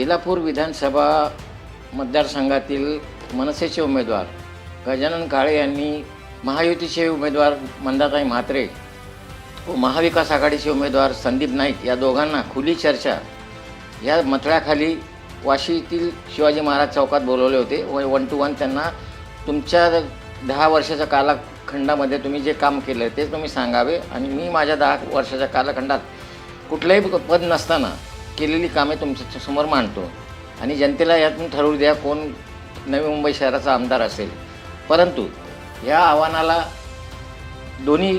बेलापूर विधानसभा मतदारसंघातील मनसेचे उमेदवार गजानन काळे यांनी महायुतीचे उमेदवार मंदाताई म्हात्रे व महाविकास आघाडीचे उमेदवार संदीप नाईक या दोघांना खुली चर्चा. या मथळ्याखाली वाशीतील शिवाजी महाराज चौकात बोलवले होते व वन टू वन त्यांना तुमच्या दहा वर्षाच्या कालखंडामध्ये तुम्ही जे काम केलं ते तुम्ही सांगावे आणि मी माझ्या दहा वर्षाच्या कालखंडात कुठलंही पद नसताना केलेली कामे तुमच्यासमोर मांडतो. आणि जनतेला यातून ठरवू द्या कोण नवी मुंबई शहराचा आमदार असेल. परंतु या आव्हानाला दोन्ही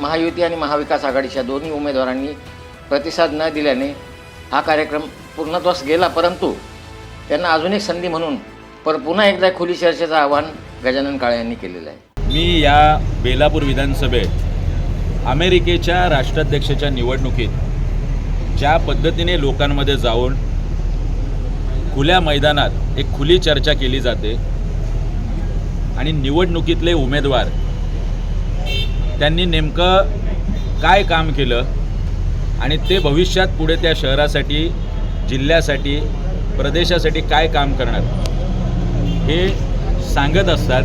महायुती आणि महाविकास आघाडीच्या दोन्ही उमेदवारांनी प्रतिसाद न दिल्याने हा कार्यक्रम पूर्णत्वास गेला. परंतु त्यांना अजून एक संधी म्हणून पर पुन्हा एकदा खुली चर्चेचं आवाहन गजानन काळे यांनी केलेलं आहे. मी या बेलापूर विधानसभेत अमेरिकेच्या राष्ट्राध्यक्षाच्या निवडणुकीत ज्या पद्धतीने लोकांमध्ये जाऊन खुल्या मैदानात एक खुली चर्चा केली जाते आणि निवडणुकीतले उमेदवार त्यांनी नेमकं काय काम केलं आणि ते भविष्यात पुढे त्या शहरासाठी जिल्ह्यासाठी प्रदेशासाठी काय काम करणार हे सांगत असतात.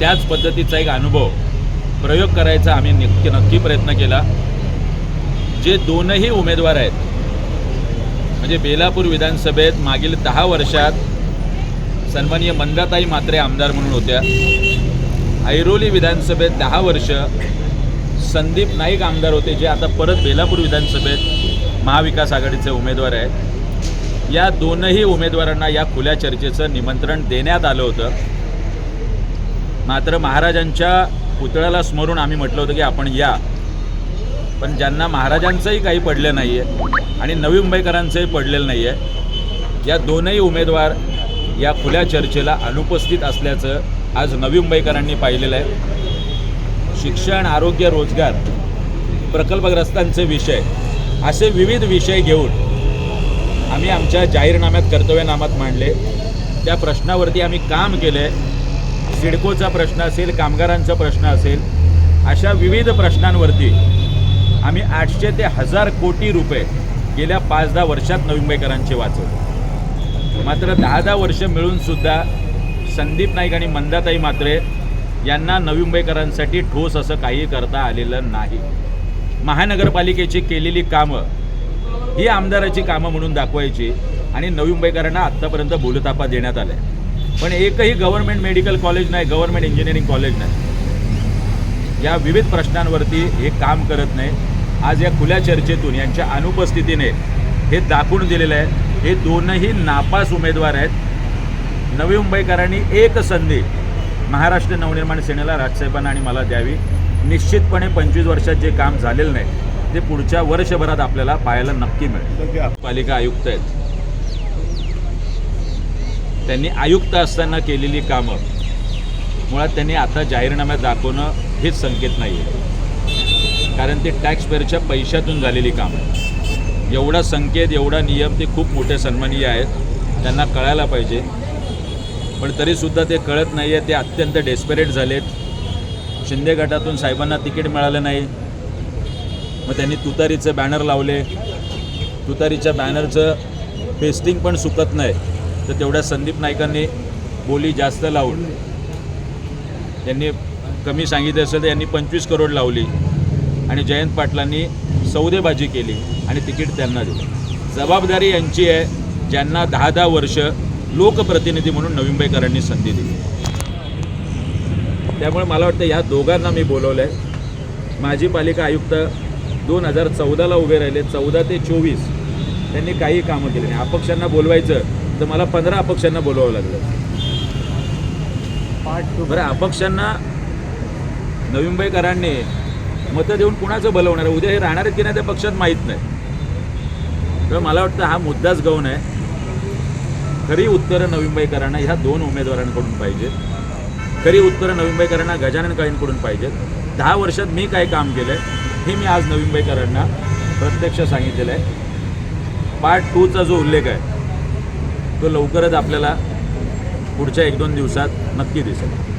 त्याच पद्धतीचा एक अनुभव प्रयोग करायचा आम्ही नक्की नक्की प्रयत्न केला. जे दोनही उमेदवार आहेत म्हणजे बेलापूर विधानसभेत मागील दहा वर्षात सन्माननीय मंदाताई मात्रे आमदार म्हणून होत्या. ऐरोली विधानसभेत दहा वर्ष संदीप नाईक आमदार होते जे आता परत बेलापूर विधानसभेत महाविकास आघाडीचे उमेदवार आहेत. या दोनही उमेदवारांना या खुल्या चर्चेचं निमंत्रण देण्यात आलं होतं. मात्र महाराजांच्या पुतळ्याला स्मरून आम्ही म्हटलं होतं की आपण या. पण ज्यांना महाराजांचंही काही पडलं नाही आहे आणि नवी मुंबईकरांचंही पडलेलं नाही आहे या दोनही उमेदवार या खुल्या चर्चेला अनुपस्थित असल्याचं आज नवी मुंबईकरांनी पाहिलेलं आहे. शिक्षण आरोग्य रोजगार प्रकल्पग्रस्तांचे विषय असे विविध विषय घेऊन आम्ही आमच्या जाहीरनाम्यात कर्तव्यनामात मांडले. त्या प्रश्नावरती आम्ही काम केले सिडकोचा प्रश्न असेल कामगारांचा प्रश्न असेल अशा विविध प्रश्नांवरती आम्ही आठशे ते हजार कोटी रुपये गेल्या पाच दहा वर्षात नवी मुंबईकरांचे वाचवले. मात्र दहा दहा वर्ष मिळूनसुद्धा संदीप नाईक आणि मंदाताई मात्रे यांना नवी मुंबईकरांसाठी ठोस असं काही करता आलेलं नाही. महानगरपालिकेची केलेली कामं ही आमदाराची कामं म्हणून दाखवायची आणि नवी मुंबईकरांना आत्तापर्यंत बोलतापा देण्यात आल्या. पण एकही गव्हर्नमेंट मेडिकल कॉलेज नाही गव्हर्नमेंट इंजिनिअरिंग कॉलेज नाही. या विविध प्रश्नांवरती हे काम करत नाही. आज या खुल्या चर्चेतून यांच्या अनुपस्थितीने हे दाखवून दिलेलं आहे. हे दोनही नापास उमेदवार आहेत. नवी मुंबईकरांनी एक संधी महाराष्ट्र नवनिर्माण सेनेला राजसाहेबांना आणि मला द्यावी. निश्चितपणे पंचवीस वर्षात जे काम झालेलं नाही ते पुढच्या वर्षभरात आपल्याला पाहायला नक्की मिळेल. पालिका आयुक्त आहेत. त्यांनी आयुक्त असताना केलेली कामं मुळात त्यांनी आता जाहीरनाम्यात दाखवणं हेच संकेत नाही आहे कारण ते टॅक्स पेअरच्या पैशातून झालेली काम आहे. एवढा संकेत एवढा नियम ते खूप मोठे सन्मानीय आहेत. त्यांना कळायला पाहिजे. पण तरीसुद्धा ते कळत नाही आहे ते अत्यंत डेस्परेट झालेत. शिंदे गटातून साहेबांना तिकीट मिळालं नाही. मग त्यांनी तुतारीचे बॅनर लावले. तुतारीच्या बॅनरचं पेस्टिंग पण सुकत नाही. तर तेवढ्या संदीप नाईकांनी बोली जास्त लावून. त्यांनी कमी सांगितलं असेल तर यांनी पंचवीस करोड लावली. आणि जयंत पाटलांनी सौदेबाजी केली आणि तिकीट त्यांना दिलं. जबाबदारी यांची आहे ज्यांना दहा दहा वर्ष लोकप्रतिनिधी म्हणून नवी मुंबईकरांनी संधी दिली. त्यामुळे मला वाटतं ह्या दोघांना मी बोलवलं आहे माजी पालिका आयुक्त दोन हजार चौदाला उभे राहिले चौदा ते चोवीस त्यांनी काही कामं केली नाही. अपक्षांना बोलवायचं तर मला पंधरा अपक्षांना बोलवावं लागलं. बरं अपक्षांना नवी मुंबईकरांनी मतं देऊन कुणाचं बलवणार आहे? उद्या हे राहणार आहेत की नाही त्या पक्षात माहीत नाही. तर मला वाटतं हा मुद्दाच गौण आहे. खरी उत्तरं नवीनबाईकरांना ह्या दोन उमेदवारांकडून पाहिजेत. खरी उत्तरं नवीनबाईकरांना गजानन काळींकडून पाहिजेत. दहा वर्षात मी काय काम केलं आहे हे मी आज नवीनबाईकरांना प्रत्यक्ष सांगितलेलं आहे. पार्ट टूचा जो उल्लेख आहे तो लवकरच आपल्याला पुढच्या एक दोन दिवसात नक्की दिसेल.